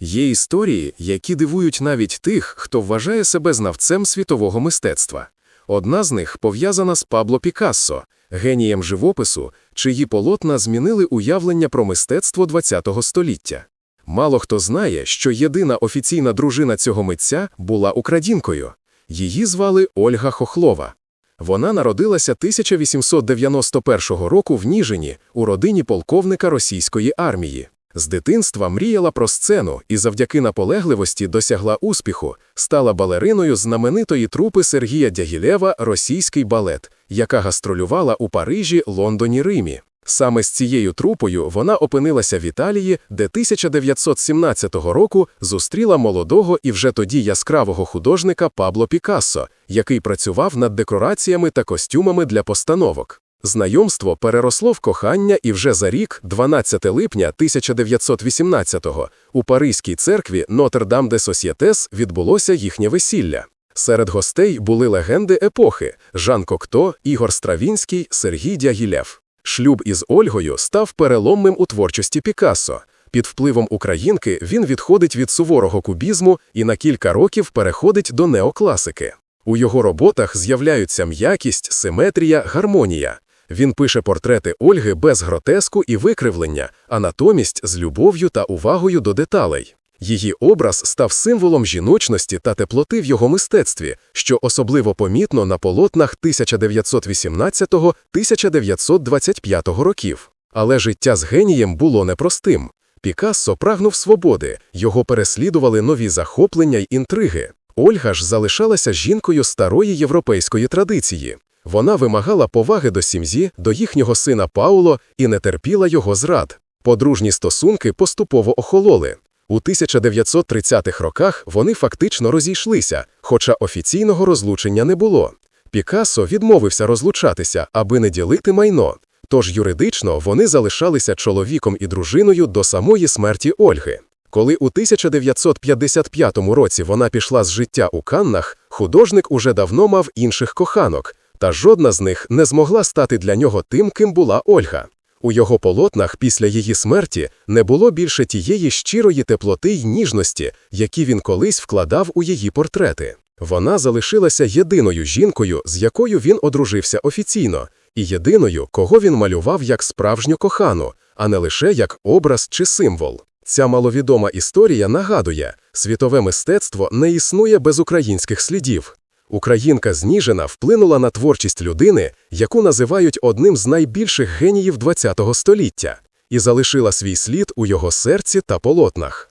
Є історії, які дивують навіть тих, хто вважає себе знавцем світового мистецтва. Одна з них пов'язана з Пабло Пікассо, генієм живопису, чиї полотна змінили уявлення про мистецтво ХХ століття. Мало хто знає, що єдина офіційна дружина цього митця була українкою. Її звали Ольга Хохлова. Вона народилася 1891 року в Ніжині у родині полковника російської армії. З дитинства мріяла про сцену і завдяки наполегливості досягла успіху, стала балериною знаменитої трупи Сергія Дягілєва «Російський балет», яка гастролювала у Парижі, Лондоні, Римі. Саме з цією трупою вона опинилася в Італії, де 1917 року зустріла молодого і вже тоді яскравого художника Пабло Пікассо, який працював над декораціями та костюмами для постановок. Знайомство переросло в кохання і вже за рік, 12 липня 1918-го, у Паризькій церкві Нотр-Дам де Сосьєтес відбулося їхнє весілля. Серед гостей були легенди епохи Жан Кокто, Ігор Стравінський, Сергій Дягілєв. Шлюб із Ольгою став переломним у творчості Пікассо. Під впливом українки він відходить від суворого кубізму і на кілька років переходить до неокласики. У його роботах з'являються м'якість, симетрія, гармонія. Він пише портрети Ольги без гротеску і викривлення, а натомість з любов'ю та увагою до деталей. Її образ став символом жіночності та теплоти в його мистецтві, що особливо помітно на полотнах 1918-1925 років. Але життя з генієм було непростим. Пікассо прагнув свободи, його переслідували нові захоплення й інтриги. Ольга ж залишалася жінкою старої європейської традиції. Вона вимагала поваги до сім'ї, до їхнього сина Пауло і не терпіла його зрад. Подружні стосунки поступово охололи. У 1930-х роках вони фактично розійшлися, хоча офіційного розлучення не було. Пікассо відмовився розлучатися, аби не ділити майно. Тож юридично вони залишалися чоловіком і дружиною до самої смерті Ольги. Коли у 1955 році вона пішла з життя у Каннах, художник уже давно мав інших коханок, та жодна з них не змогла стати для нього тим, ким була Ольга. У його полотнах після її смерті не було більше тієї щирої теплоти й ніжності, які він колись вкладав у її портрети. Вона залишилася єдиною жінкою, з якою він одружився офіційно, і єдиною, кого він малював як справжню кохану, а не лише як образ чи символ. Ця маловідома історія нагадує, світове мистецтво не існує без українських слідів. Українка зніжена вплинула на творчість людини, яку називають одним з найбільших геніїв ХХ століття, і залишила свій слід у його серці та полотнах.